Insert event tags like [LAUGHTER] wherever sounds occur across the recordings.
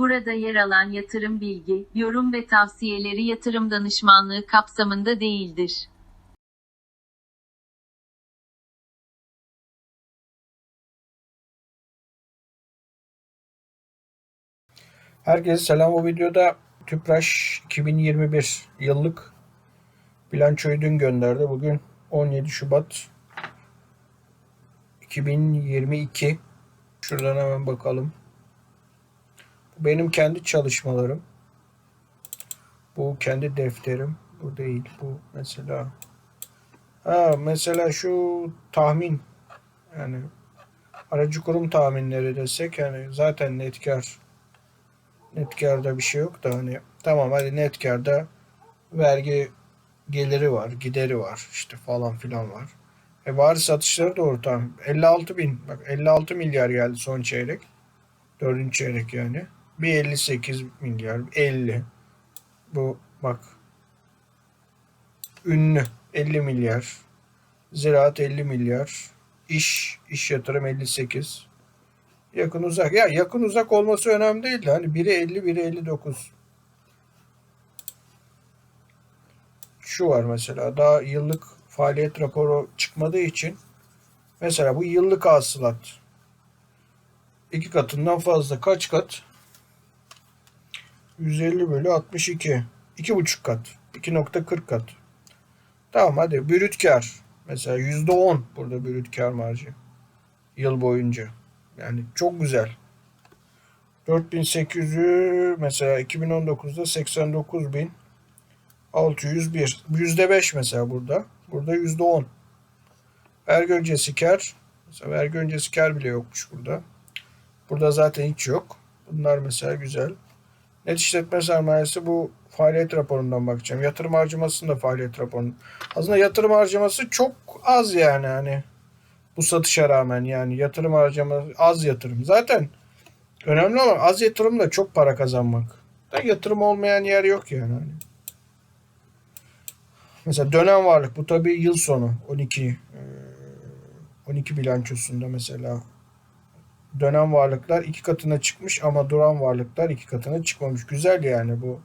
Burada yer alan yatırım bilgi, yorum ve tavsiyeleri yatırım danışmanlığı kapsamında değildir. Herkese selam. Bu videoda Tüpraş 2021 yıllık bilançoyu dün gönderdi. Bugün 17 Şubat 2022. Şuradan hemen bakalım. Benim kendi çalışmalarım. Bu kendi defterim. Bu değil. Bu mesela. Ha, mesela şu tahmin. Yani aracı kurum tahminleri desek yani zaten net kar net karda bir şey yok da hani tamam hadi net karda vergi geliri var, gideri var işte falan filan var. E bari satışları da ortam. 56 bin, bak 56 milyar geldi son çeyrek. Dördüncü çeyrek yani. Bir 58 milyar, 50. Bu bak. Ünlü 50 milyar. Ziraat 50 milyar. İş, iş yatırım 58. Yakın uzak. Ya yakın uzak olması önemli değil. de Hani biri 50, biri 59. Şu var mesela. Daha yıllık faaliyet raporu çıkmadığı için mesela bu yıllık hasılat. iki katından fazla. Kaç kat? 150 bölü 62. 2,5 kat. 2.40 kat. Tamam hadi. Brüt kar. Mesela %10 burada brüt kar marjı. Yıl boyunca. Yani çok güzel. 4800'ü mesela 2019'da 89.601. %5 mesela burada. Burada %10. Vergi öncesi kar. Mesela vergi öncesi kar bile yokmuş burada. Burada zaten hiç yok. Bunlar mesela güzel. Net işletme sermayesi bu faaliyet raporundan bakacağım. Yatırım harcamasının da faaliyet raporunun. Aslında yatırım harcaması çok az yani hani bu satışa rağmen yani yatırım harcaması az yatırım. Zaten önemli olan az yatırımla çok para kazanmak. Da yatırım olmayan yer yok yani. Hani. Mesela dönem varlık bu tabii yıl sonu 12 e, 12 bilançosunda mesela dönem varlıklar iki katına çıkmış ama duran varlıklar iki katına çıkmamış. Güzel yani bu.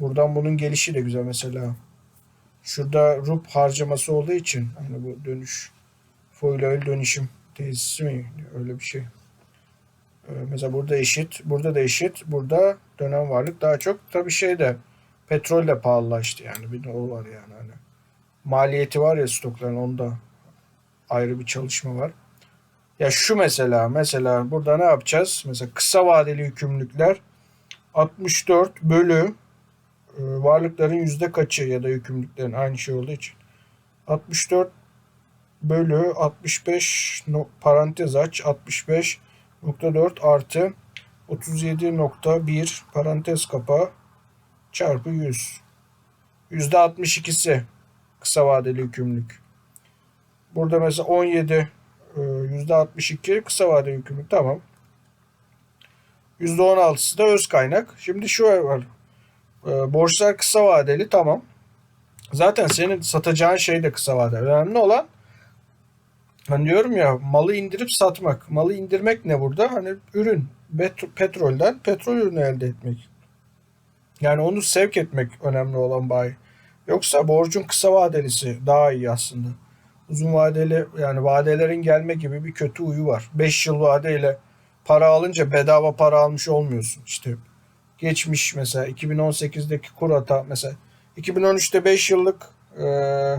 Buradan bunun gelişi de güzel mesela. Şurada RUP harcaması olduğu için hani bu dönüş foil dönüşüm tesisi mi? Öyle bir şey. Ee, mesela burada eşit. Burada da eşit. Burada dönem varlık daha çok. Tabii şey de petrol de pahalılaştı yani. Bir de o var yani. Hani maliyeti var ya stokların onda ayrı bir çalışma var. Ya şu mesela mesela burada ne yapacağız? Mesela kısa vadeli yükümlülükler 64 bölü e, varlıkların yüzde kaçı ya da yükümlülüklerin aynı şey olduğu için 64 bölü 65 no, parantez aç 65.4 artı 37.1 parantez kapa çarpı 100. Yüzde 62'si kısa vadeli yükümlülük. Burada mesela 17 e, yüzde 62 kısa vadeli yükümlülük tamam. Yüzde 16'sı da öz kaynak. Şimdi şu var. E, borçlar kısa vadeli tamam. Zaten senin satacağın şey de kısa vadeli. Önemli olan Hani diyorum ya malı indirip satmak. Malı indirmek ne burada? Hani ürün. Petrolden petrol ürünü elde etmek. Yani onu sevk etmek önemli olan bayi. Yoksa borcun kısa vadelisi daha iyi aslında. Uzun vadeli yani vadelerin gelme gibi bir kötü uyu var. 5 yıl vadeyle para alınca bedava para almış olmuyorsun. İşte geçmiş mesela 2018'deki kur hata mesela 2013'te 5 yıllık ee,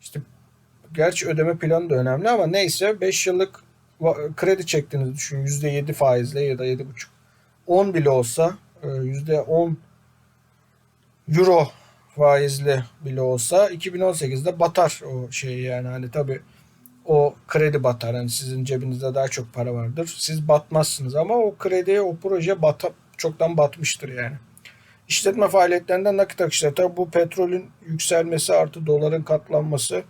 işte Gerçi ödeme planı da önemli ama neyse 5 yıllık kredi çektiğinizi düşün. %7 faizle ya da 7,5. 10 bile olsa %10 e, euro faizli bile olsa 2018'de batar o şey yani hani tabi o kredi batar. Yani sizin cebinizde daha çok para vardır. Siz batmazsınız ama o kredi o proje bata, çoktan batmıştır yani. İşletme faaliyetlerinden nakit akışları. Tabi bu petrolün yükselmesi artı doların katlanması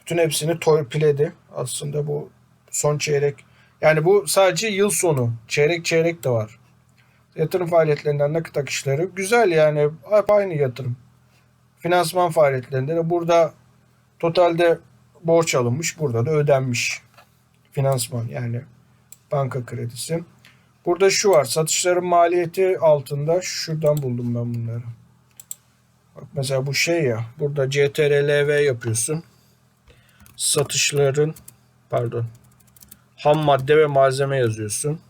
bütün hepsini torpiledi. Aslında bu son çeyrek. Yani bu sadece yıl sonu. Çeyrek çeyrek de var. Yatırım faaliyetlerinden nakit akışları güzel yani hep aynı yatırım. Finansman faaliyetlerinde de burada totalde borç alınmış. Burada da ödenmiş. Finansman yani banka kredisi. Burada şu var. Satışların maliyeti altında şuradan buldum ben bunları. Bak mesela bu şey ya. Burada CTRLV yapıyorsun. Satışların pardon. Ham madde ve malzeme yazıyorsun.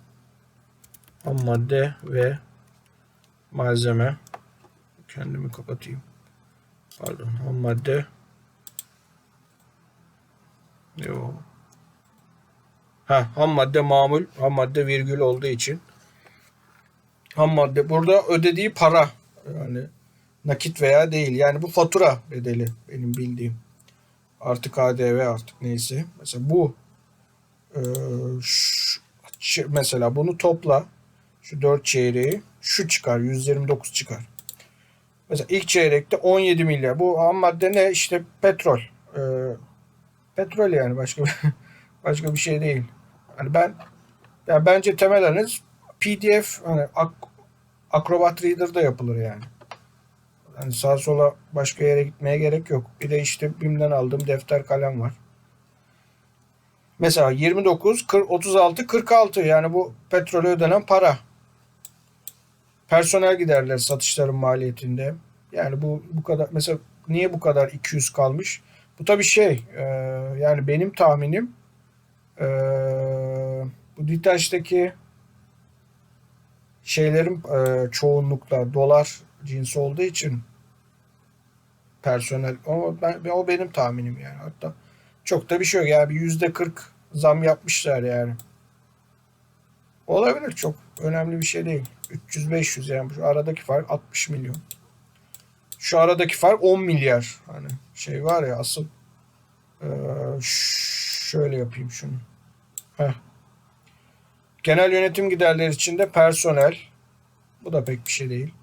Ham madde ve malzeme. Kendimi kapatayım. Pardon. Ham madde. Yo. Ha, ham madde mamul, ham madde virgül olduğu için. Ham madde burada ödediği para yani nakit veya değil. Yani bu fatura bedeli benim bildiğim. Artık KDV artık neyse. Mesela bu e, şu- ç- mesela bunu topla şu 4 çeyreği şu çıkar 129 çıkar. Mesela ilk çeyrekte 17 milyar. Bu ham madde ne? İşte petrol. E, petrol yani başka [LAUGHS] başka bir şey değil. Hani ben ya bence temel analiz PDF hani Ak- Acrobat Reader'da yapılır yani. Hani sağa sola başka yere gitmeye gerek yok. Bir de işte BİM'den aldığım defter kalem var. Mesela 29, 40, 36, 46 yani bu petrole ödenen para. Personel giderler satışların maliyetinde. Yani bu bu kadar mesela niye bu kadar 200 kalmış? Bu tabii şey e, yani benim tahminim e, bu DİTAŞ'taki şeylerin e, çoğunlukla dolar cinsi olduğu için personel o, ben, o benim tahminim yani hatta çok da bir şey yok yani bir yüzde 40 zam yapmışlar yani. Olabilir çok önemli bir şey değil. 300-500 yani şu aradaki fark 60 milyon. Şu aradaki fark 10 milyar. Hani şey var ya asıl ee, şöyle yapayım şunu. Heh. Genel yönetim giderleri içinde personel. Bu da pek bir şey değil.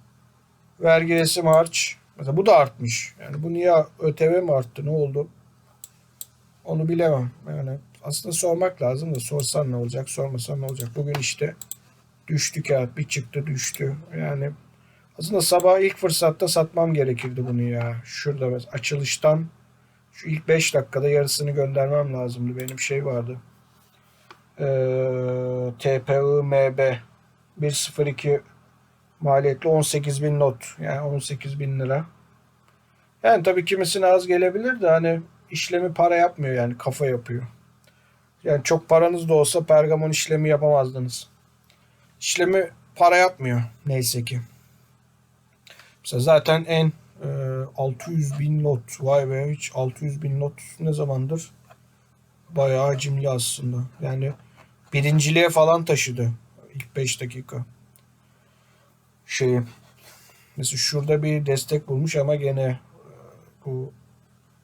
Vergi resim harç. Mesela bu da artmış. Yani bu niye ÖTV mi arttı? Ne oldu? Onu bilemem. Yani aslında sormak lazım da sorsan ne olacak, sormasan ne olacak? Bugün işte düştü kağıt, bir çıktı düştü. Yani aslında sabah ilk fırsatta satmam gerekirdi bunu ya. Şurada açılıştan şu ilk 5 dakikada yarısını göndermem lazımdı. Benim şey vardı. Ee, TPI-MB 102 maliyetli 18 bin not. Yani 18 bin lira. Yani tabii kimisine az gelebilir de hani işlemi para yapmıyor yani kafa yapıyor. Yani çok paranız da olsa Pergamon işlemi yapamazdınız. İşlemi para yapmıyor neyse ki. Mesela zaten en e, 600 bin not. Vay be hiç 600 bin not ne zamandır? Bayağı hacimli aslında. Yani birinciliğe falan taşıdı ilk 5 dakika. Şeyi. Mesela şurada bir destek bulmuş ama gene e, bu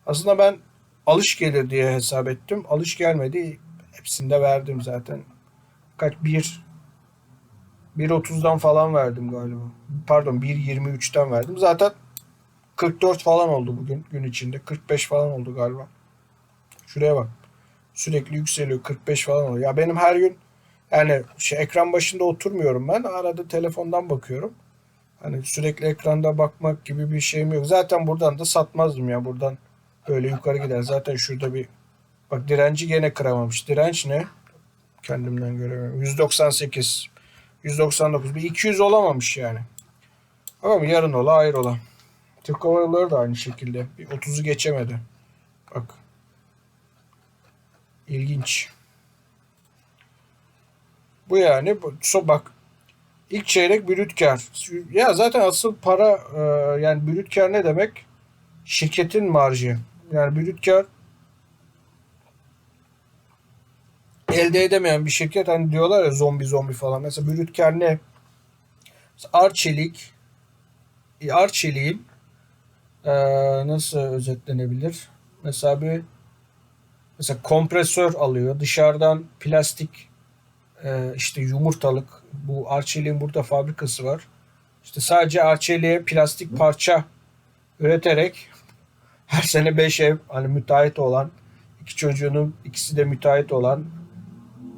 aslında ben alış gelir diye hesap ettim. Alış gelmedi. Hepsinde verdim zaten. Kaç? 1 1.30'dan falan verdim galiba. Pardon 1.23'ten verdim. Zaten 44 falan oldu bugün gün içinde. 45 falan oldu galiba. Şuraya bak. Sürekli yükseliyor. 45 falan oluyor. Ya benim her gün yani şey, ekran başında oturmuyorum ben. Arada telefondan bakıyorum. Hani sürekli ekranda bakmak gibi bir şeyim yok. Zaten buradan da satmazdım ya. Buradan böyle yukarı gider. Zaten şurada bir bak direnci gene kıramamış. Direnç ne? Kendimden göremiyorum. 198 199 bir 200 olamamış yani. Ama yarın ola hayır ola. Türk Hava Yolları da aynı şekilde. Bir 30'u geçemedi. Bak. İlginç. Bu yani. Bu, so, bak. İlk çeyrek brüt kar. Ya zaten asıl para e, yani brüt kar ne demek? Şirketin marjı. Yani brüt kar elde edemeyen bir şirket hani diyorlar ya zombi zombi falan. Mesela brüt kar ne? Arçelik e, Arçelik'in e, nasıl özetlenebilir? Mesela bir mesela kompresör alıyor. Dışarıdan plastik e, işte yumurtalık bu Arçelik'in burada fabrikası var. İşte sadece Arçelik'e plastik parça üreterek her sene 5 ev hani müteahhit olan iki çocuğunun ikisi de müteahhit olan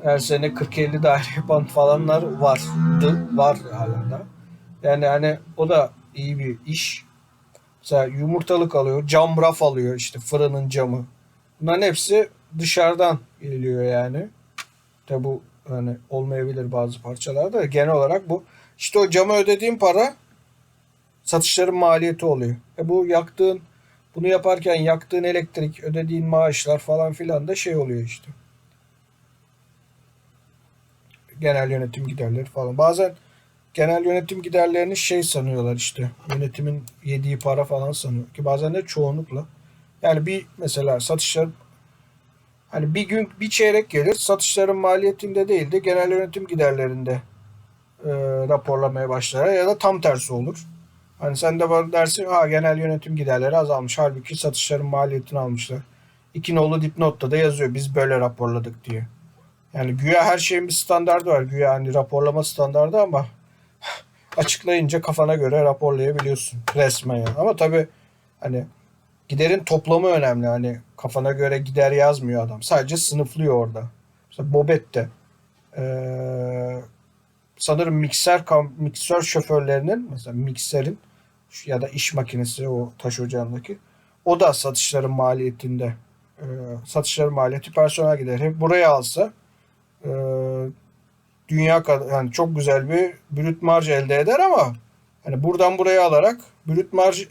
her sene 40-50 daire [LAUGHS] yapan falanlar vardı. Var hala da. Yani hani o da iyi bir iş. Mesela yumurtalık alıyor, cam raf alıyor işte fırının camı. Bunların hepsi dışarıdan geliyor yani. Tabi bu hani olmayabilir bazı parçalarda. Genel olarak bu. İşte o cama ödediğin para satışların maliyeti oluyor. E bu yaktığın bunu yaparken yaktığın elektrik, ödediğin maaşlar falan filan da şey oluyor işte. Genel yönetim giderleri falan. Bazen genel yönetim giderlerini şey sanıyorlar işte. Yönetimin yediği para falan sanıyor. Ki bazen de çoğunlukla. Yani bir mesela satışlar hani bir gün bir çeyrek gelir satışların maliyetinde değil de genel yönetim giderlerinde e, raporlamaya başlar ya da tam tersi olur. Hani sen de bana dersin ha genel yönetim giderleri azalmış. Halbuki satışların maliyetini almışlar. İki nolu dipnotta da yazıyor biz böyle raporladık diye. Yani güya her şeyin bir standardı var. Güya hani raporlama standardı ama açıklayınca kafana göre raporlayabiliyorsun resmen yani. Ama tabii hani giderin toplamı önemli. Hani kafana göre gider yazmıyor adam. Sadece sınıflıyor orada. Mesela Bobet'te ee, sanırım mikser miksör şoförlerinin mesela mikserin ya da iş makinesi o taş ocağındaki o da satışların maliyetinde e, satışların maliyeti personel gideri buraya alsa e, dünya kadar yani çok güzel bir brüt marj elde eder ama hani buradan buraya alarak brüt marj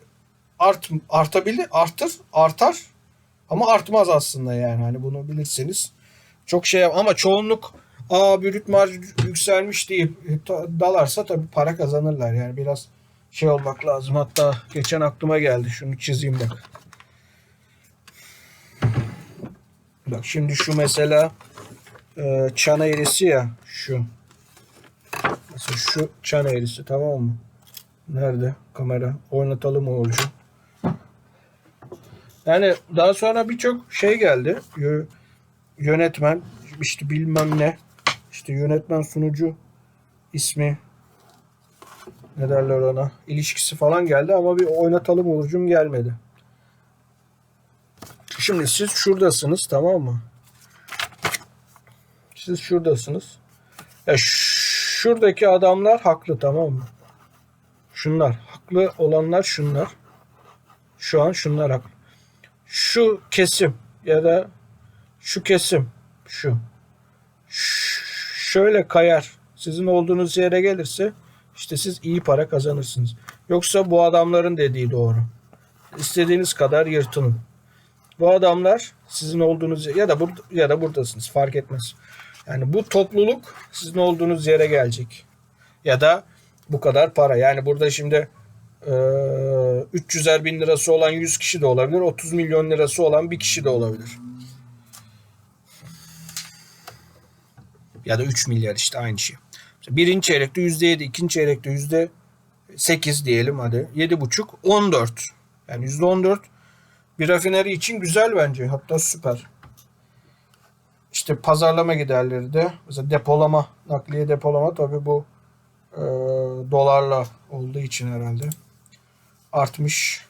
art artabilir artır artar ama artmaz aslında yani. Hani bunu bilirseniz çok şey ama çoğunluk aa brüt marj yükselmiş deyip e, dalarsa tabii para kazanırlar. Yani biraz şey olmak lazım. Hatta geçen aklıma geldi. Şunu çizeyim bak bak şimdi şu mesela e, çan eğrisi ya şu. Mesela şu çan eğrisi tamam mı? Nerede? Kamera. Oynatalım Uğurcu. Yani daha sonra birçok şey geldi. Yö- yönetmen işte bilmem ne. İşte yönetmen sunucu ismi ne derler ona? İlişkisi falan geldi ama bir oynatalım Uğurcuğum gelmedi. Şimdi siz şuradasınız tamam mı? Siz şuradasınız. Ya şuradaki adamlar haklı tamam mı? Şunlar haklı olanlar şunlar. Şu an şunlar haklı. Şu kesim ya da şu kesim şu. Ş- şöyle kayar. Sizin olduğunuz yere gelirse işte siz iyi para kazanırsınız. Yoksa bu adamların dediği doğru. İstediğiniz kadar yırtının. Bu adamlar sizin olduğunuz ya da burada ya da buradasınız fark etmez. Yani bu topluluk sizin olduğunuz yere gelecek. Ya da bu kadar para. Yani burada şimdi eee 300'er bin lirası olan 100 kişi de olabilir. 30 milyon lirası olan bir kişi de olabilir. Ya da 3 milyar işte aynı şey. Birinci çeyrekte %7, ikinci çeyrekte %8 diyelim hadi. 7,5, 14. Yani %14 bir rafineri için güzel bence. Hatta süper. İşte pazarlama giderleri de mesela depolama, nakliye depolama tabii bu e, dolarla olduğu için herhalde artmış.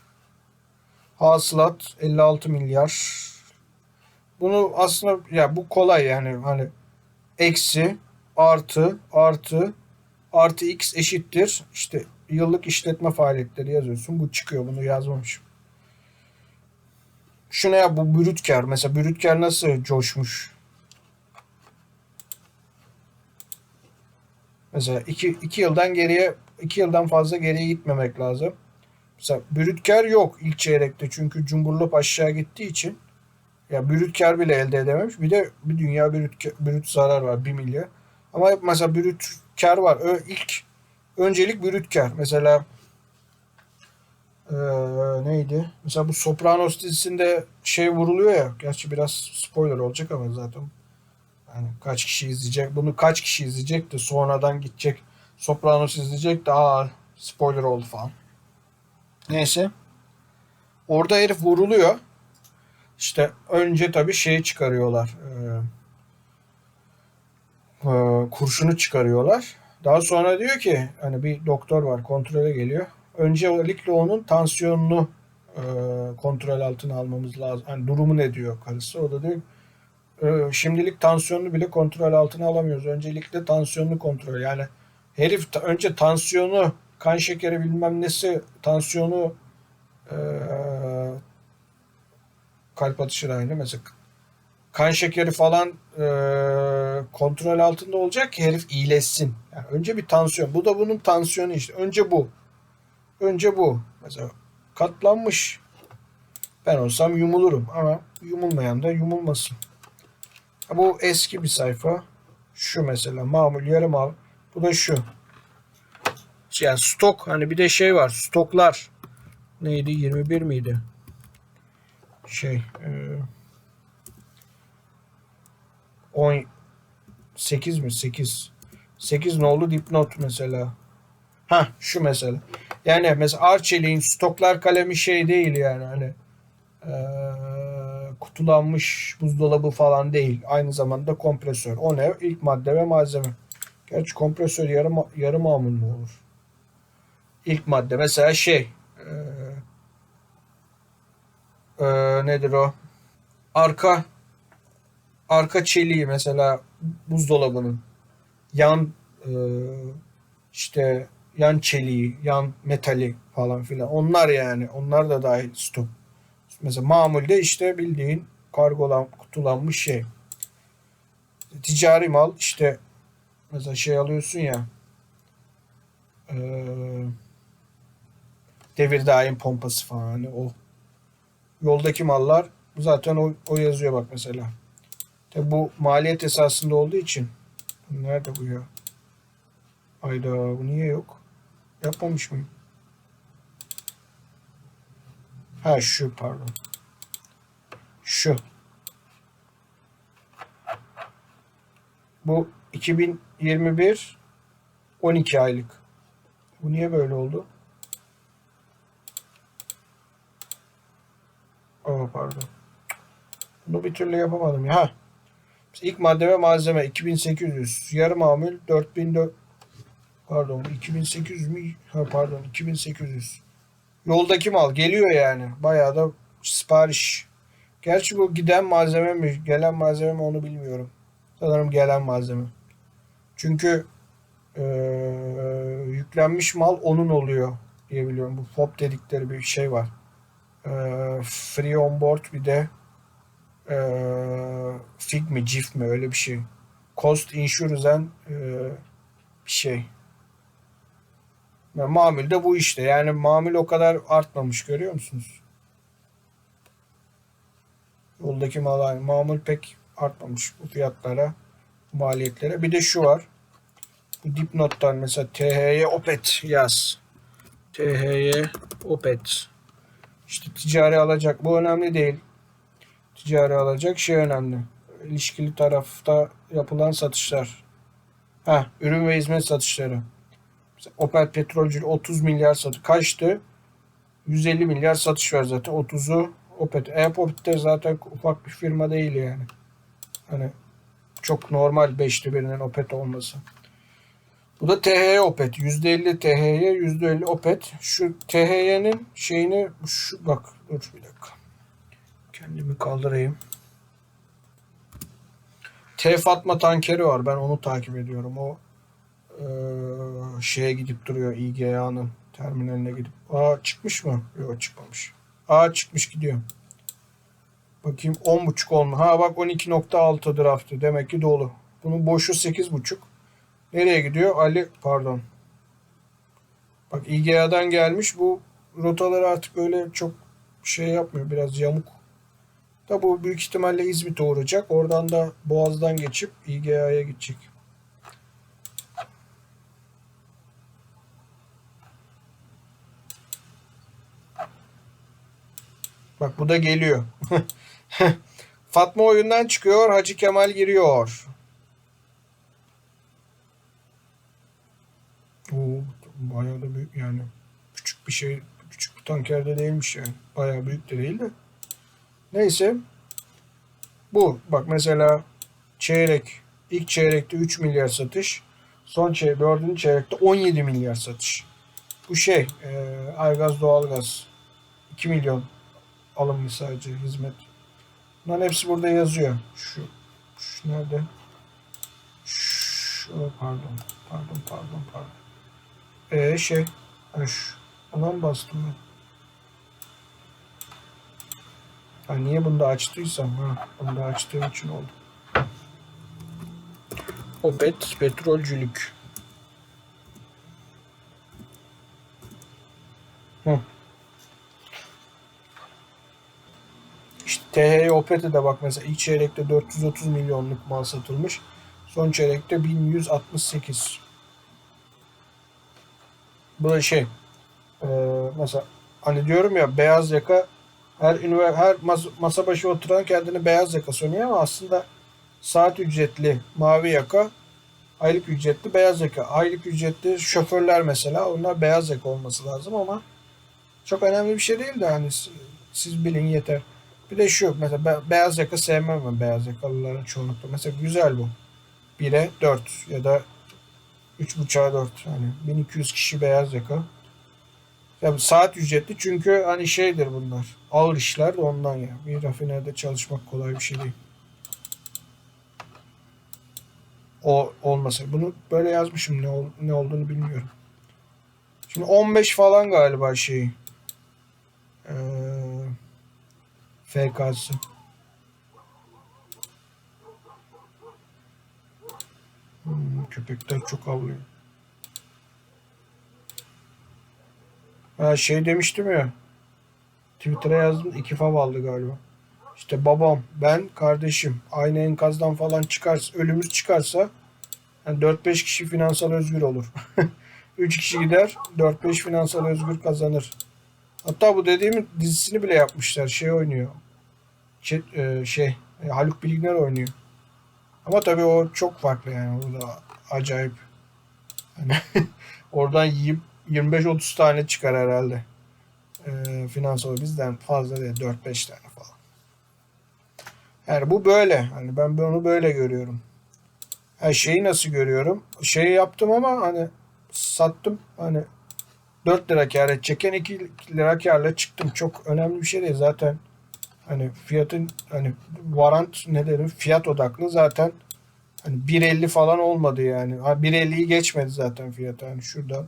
Hasılat 56 milyar. Bunu aslında ya bu kolay yani hani eksi artı artı artı x eşittir işte yıllık işletme faaliyetleri yazıyorsun. Bu çıkıyor. Bunu yazmamışım. Şuna ya bu brüt kar. Mesela brüt kar nasıl coşmuş? Mesela iki, iki yıldan geriye iki yıldan fazla geriye gitmemek lazım. Mesela brüt kar yok ilk çeyrekte çünkü cumburlop aşağı gittiği için ya brüt kar bile elde edememiş. Bir de bir dünya brüt, brüt zarar var 1 milyar. Ama mesela brüt kar var. Ö, ilk öncelik brüt kar. Mesela eee, neydi? Mesela bu Sopranos dizisinde şey vuruluyor ya. Gerçi biraz spoiler olacak ama zaten yani kaç kişi izleyecek? Bunu kaç kişi izleyecek de sonradan gidecek Sopranos izleyecek de aa spoiler oldu falan. Neyse. Orada herif vuruluyor. İşte önce tabii şeyi çıkarıyorlar. Ee, e, kurşunu çıkarıyorlar. Daha sonra diyor ki hani bir doktor var kontrole geliyor. Öncelikle onun tansiyonunu e, kontrol altına almamız lazım. Hani durumu ne diyor karısı. O da diyor "E, şimdilik tansiyonunu bile kontrol altına alamıyoruz. Öncelikle tansiyonunu kontrol. Yani herif önce tansiyonu, kan şekeri bilmem nesi, tansiyonu e, kalp atışı da aynı. Mesela kan şekeri falan e, kontrol altında olacak ki herif iyileşsin. Yani önce bir tansiyon. Bu da bunun tansiyonu işte. Önce bu. Önce bu. Mesela katlanmış. Ben olsam yumulurum ama yumulmayan da yumulmasın. Bu eski bir sayfa. Şu mesela mamul yarım al. Bu da şu. Yani stok hani bir de şey var stoklar. Neydi 21 miydi? Şey e, 10 8 mi 8 8 nolu dipnot mesela. Ha şu mesela. Yani mesela Arçelik'in stoklar kalemi şey değil yani hani eee, kutulanmış buzdolabı falan değil. Aynı zamanda kompresör. O ne? İlk madde ve malzeme. Gerçi kompresör yarım yarım mamul mu olur? İlk madde mesela şey eee, eee, nedir o? Arka arka çeliği mesela buzdolabının yan eee, işte yan çeliği, yan metali falan filan. Onlar yani. Onlar da dahil stok. Mesela mamulde işte bildiğin kargolan, kutulanmış şey. Ticari mal işte mesela şey alıyorsun ya eee, devir daim pompası falan hani o yoldaki mallar zaten o, o yazıyor bak mesela. Tabi bu maliyet esasında olduğu için nerede bu ya? Ayda bu niye yok? Yapmamış mıyım? Ha şu pardon. Şu. Bu 2021 12 aylık. Bu niye böyle oldu? Aa pardon. Bunu bir türlü yapamadım ya. Ha. İlk madde ve malzeme 2800. Yarı mamul 4004 Pardon 2800 mi? Ha, pardon 2800. Yoldaki mal geliyor yani. Bayağı da sipariş. Gerçi bu giden malzeme mi? Gelen malzeme mi onu bilmiyorum. Sanırım gelen malzeme. Çünkü eee, yüklenmiş mal onun oluyor diye biliyorum. Bu FOB dedikleri bir şey var. Eee, free on board bir de eee FIG mi CIF mi öyle bir şey. Cost Insurance and eee, bir şey. Ya mamul de bu işte. Yani mamul o kadar artmamış görüyor musunuz? Yoldaki mal. Mamul pek artmamış bu fiyatlara, maliyetlere. Bir de şu var. Bu dipnottan mesela THY Opet yaz. THY Opet. İşte ticari alacak. Bu önemli değil. Ticari alacak şey önemli. İlişkili tarafta yapılan satışlar. Ha, ürün ve hizmet satışları. Opel Petrolcü 30 milyar satış kaçtı? 150 milyar satış var zaten. 30'u Opet. E-Opet de zaten ufak bir firma değil yani. Hani çok normal 5'te birinin Opet olması. Bu da THY Opet. %50 THY, %50 Opet. Şu THY'nin şeyini şu bak dur bir dakika. Kendimi kaldırayım. T Fatma tankeri var. Ben onu takip ediyorum. O eee, şeye gidip duruyor İGA'nın terminaline gidip. Aa çıkmış mı? Yok çıkmamış. Aa çıkmış gidiyor. Bakayım 10.5 olma. Ha bak 12.6 draftı. Demek ki dolu. Bunun boşu 8.5. Nereye gidiyor? Ali pardon. Bak İGA'dan gelmiş. Bu rotaları artık öyle çok şey yapmıyor. Biraz yamuk. Da bu büyük ihtimalle İzmit'e uğrayacak. Oradan da Boğaz'dan geçip İGA'ya gidecek. Bak bu da geliyor. [LAUGHS] Fatma oyundan çıkıyor. Hacı Kemal giriyor. Oo, bayağı da büyük yani. Küçük bir şey. Küçük bir tanker de değilmiş yani. Bayağı büyük de değil de. Neyse. Bu. Bak mesela çeyrek. ilk çeyrekte 3 milyar satış. Son çeyrek, dördüncü çeyrekte 17 milyar satış. Bu şey. E, Aygaz Doğalgaz. 2 milyon alımlı sadece hizmet. Bunların hepsi burada yazıyor. Şu, şu nerede? Şu, pardon, pardon, pardon, pardon. Ee şey, ha şu. Ona mı bastım ben? Ha, niye bunu da açtıysam ha, bunu da açtığım için oldu. Opet petrolcülük. Hı. THY Opet'e bak mesela ilk çeyrekte 430 milyonluk mal satılmış. Son çeyrekte 1168. Bu da şey e, mesela hani diyorum ya beyaz yaka her ünivers- her mas- masa başı oturan kendini beyaz yaka sanıyor ama aslında saat ücretli mavi yaka aylık ücretli beyaz yaka. Aylık ücretli şoförler mesela onlar beyaz yaka olması lazım ama çok önemli bir şey değil de hani siz bilin yeter. Bir de şu mesela be- beyaz yaka sevmem ben beyaz yakalıların çoğunlukla. Mesela güzel bu. 1'e 4 ya da 3.5'a 4 yani 1200 kişi beyaz yaka. Ya bu saat ücretli çünkü hani şeydir bunlar. Ağır işler ondan ya. Bir rafinerde çalışmak kolay bir şey değil. O olmasa. Bunu böyle yazmışım ne, ol- ne olduğunu bilmiyorum. Şimdi 15 falan galiba şey. Ee, FK'sı. Hmm, köpekler çok havlıyor. Ha şey demiştim ya. Twitter'a yazdım. iki fav aldı galiba. İşte babam, ben, kardeşim aynı enkazdan falan çıkarsa, ölümüz çıkarsa yani 4-5 kişi finansal özgür olur. [LAUGHS] 3 kişi gider, 4-5 finansal özgür kazanır. Hatta bu dediğimin dizisini bile yapmışlar. Şey oynuyor. Şey, e, şey e, Haluk Bilginer oynuyor. Ama tabii o çok farklı yani. O da acayip. Yani [LAUGHS] oradan yiyip 25-30 tane çıkar herhalde. E, finansal bizden fazla değil. 4-5 tane falan. Yani bu böyle. Hani ben onu böyle görüyorum. Her şeyi nasıl görüyorum? Şeyi yaptım ama hani sattım. Hani 4 lira kar edecekken 2 lira karla çıktım. Çok önemli bir şey değil. Zaten hani fiyatın hani varant ne derim fiyat odaklı zaten hani 1.50 falan olmadı yani. Ha 1.50'yi geçmedi zaten fiyat. Hani şuradan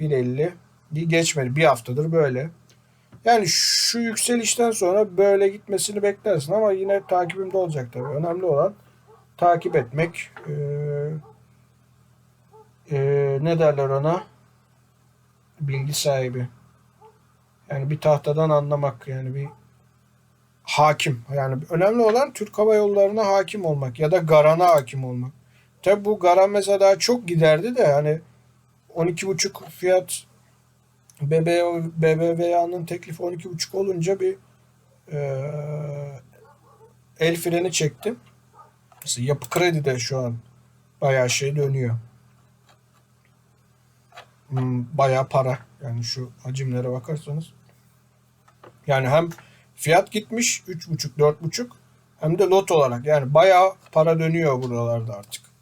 1.50'yi geçmedi. Bir haftadır böyle. Yani şu yükselişten sonra böyle gitmesini beklersin ama yine takibimde olacak tabii. Önemli olan takip etmek. Ee, ee, ne derler ona? Bilgi sahibi. Yani bir tahtadan anlamak yani bir hakim. Yani önemli olan Türk Hava Yolları'na hakim olmak ya da Garan'a hakim olmak. Tabi bu Garan mesela daha çok giderdi de hani 12,5 fiyat BB, BBVA'nın teklifi 12,5 olunca bir e, el freni çektim. Mesela yapı kredi de şu an bayağı şey dönüyor. Hmm, bayağı para. Yani şu hacimlere bakarsanız. Yani hem fiyat gitmiş 3,5 4,5 hem de lot olarak yani bayağı para dönüyor buralarda artık.